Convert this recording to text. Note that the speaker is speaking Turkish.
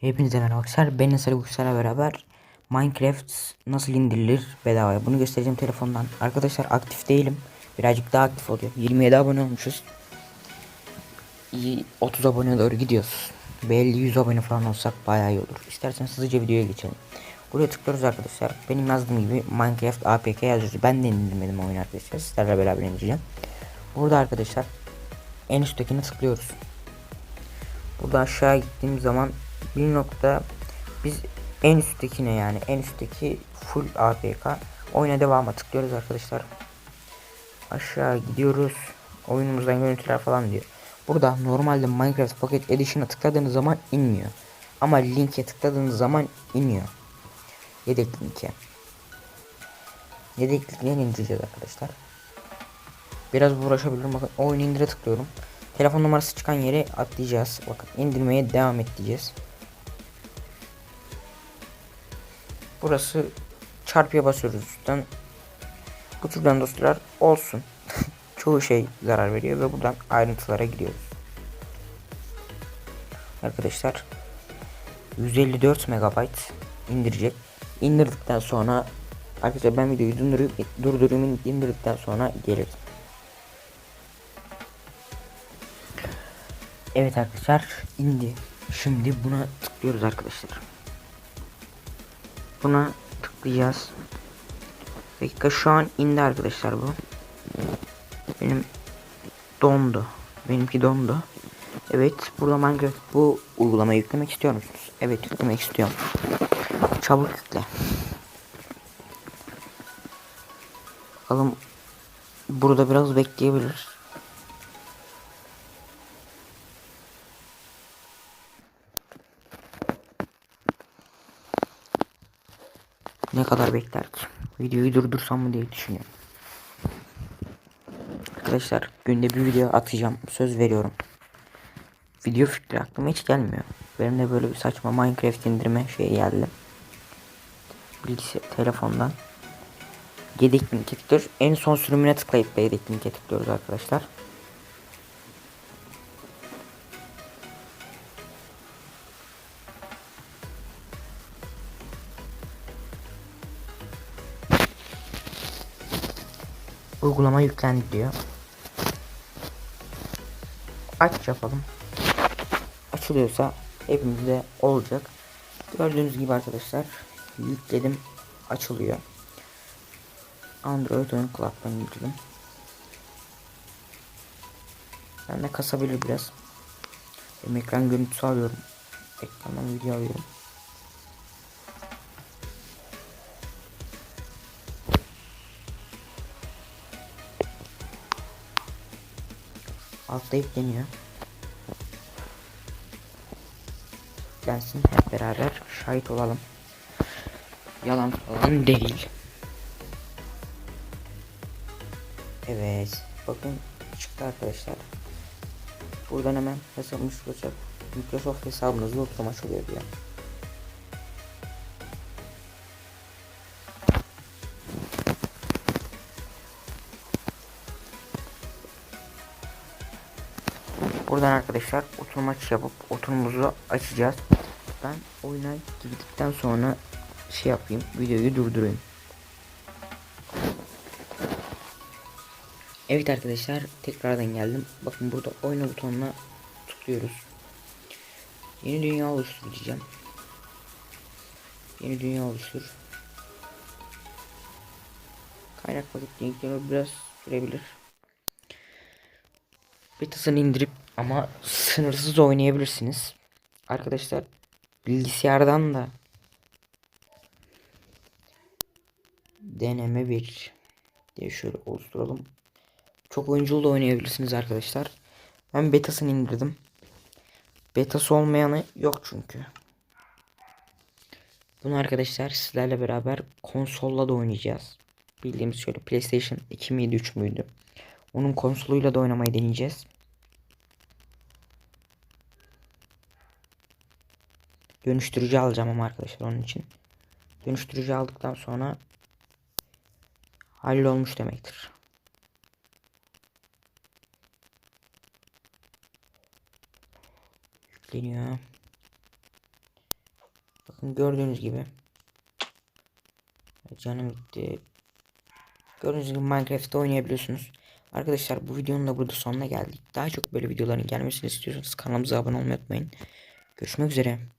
Hepinize merhaba arkadaşlar. Ben Eser Uçlar'la beraber Minecraft nasıl indirilir bedavaya. Bunu göstereceğim telefondan. Arkadaşlar aktif değilim. Birazcık daha aktif oluyor. 27 abone olmuşuz. İyi, 30 abone doğru gidiyoruz. Belli 100 abone falan olsak bayağı iyi olur. İsterseniz hızlıca videoya geçelim. Buraya tıklıyoruz arkadaşlar. Benim yazdığım gibi Minecraft APK yazıyoruz. Ben de indirmedim oyunu arkadaşlar. Sizlerle beraber indireceğim. Burada arkadaşlar en üsttekine tıklıyoruz. Burada aşağı gittiğim zaman bir nokta biz en üsttekine yani en üstteki full APK oyuna devama tıklıyoruz arkadaşlar. Aşağı gidiyoruz. Oyunumuzdan görüntüler falan diyor. Burada normalde Minecraft Pocket Edition'a tıkladığınız zaman inmiyor. Ama linke tıkladığınız zaman iniyor. Yedek linke. Yedek linkten indireceğiz arkadaşlar. Biraz uğraşabilirim. Bakın oyun indire tıklıyorum. Telefon numarası çıkan yere atlayacağız. Bakın indirmeye devam et diyeceğiz. Burası çarpıya basıyoruz üstten. Bu türden dostlar olsun. Çoğu şey zarar veriyor ve buradan ayrıntılara giriyoruz. Arkadaşlar 154 MB indirecek. İndirdikten sonra arkadaşlar ben videoyu durdurup durdurup indirdikten sonra gelir. Evet arkadaşlar indi. Şimdi buna tıklıyoruz arkadaşlar. Buna tıklayacağız. Dakika şu an indi arkadaşlar bu. Benim dondu. Benimki dondu. Evet burada Minecraft bu uygulamayı yüklemek istiyor musunuz? Evet yüklemek istiyorum. Çabuk yükle. Bakalım burada biraz bekleyebilir. Ne kadar bekler ki? Videoyu durdursam mı diye düşünüyorum. Arkadaşlar günde bir video atacağım. Söz veriyorum. Video fikri aklıma hiç gelmiyor. Benim de böyle bir saçma Minecraft indirme şey geldi. Bilgisayar telefondan. Yedek linke. En son sürümüne tıklayıp da yedek linke arkadaşlar. Uygulama yüklendi diyor. Aç yapalım. Açılıyorsa hepimizde olacak. Gördüğünüz gibi arkadaşlar yükledim açılıyor. Android oyun kulaktan yükledim. Ben de kasabilir biraz. Ekran görüntüsü alıyorum. Ekrandan video alıyorum. Altta yükleniyor. Gelsin hep beraber şahit olalım. Yalan falan değil. Evet. Bakın çıktı arkadaşlar. Buradan hemen hesap Microsoft, Microsoft hesabınızı oturma açılıyor diyor. Buradan arkadaşlar oturmaç yapıp oturumuzu açacağız. Ben oyuna girdikten sonra şey yapayım videoyu durdurayım. Evet arkadaşlar tekrardan geldim. Bakın burada oyna butonuna tıklıyoruz. Yeni dünya oluştur diyeceğim. Yeni dünya oluştur. Kaynak paket linkleri biraz sürebilir. Betasını indirip ama sınırsız oynayabilirsiniz. Arkadaşlar bilgisayardan da deneme bir diye şöyle oluşturalım. Çok oyunculu da oynayabilirsiniz arkadaşlar. Ben betasını indirdim. Betası olmayanı yok çünkü. Bunu arkadaşlar sizlerle beraber konsolla da oynayacağız. Bildiğimiz şöyle PlayStation 2 miydi 3 müydü? Onun konsoluyla da oynamayı deneyeceğiz. Dönüştürücü alacağım ama arkadaşlar onun için. Dönüştürücü aldıktan sonra hallolmuş demektir. Yükleniyor. Bakın gördüğünüz gibi. Canım gitti. Gördüğünüz gibi Minecraft'ta oynayabiliyorsunuz. Arkadaşlar bu videonun da burada sonuna geldik. Daha çok böyle videoların gelmesini istiyorsanız kanalımıza abone olmayı unutmayın. Görüşmek üzere.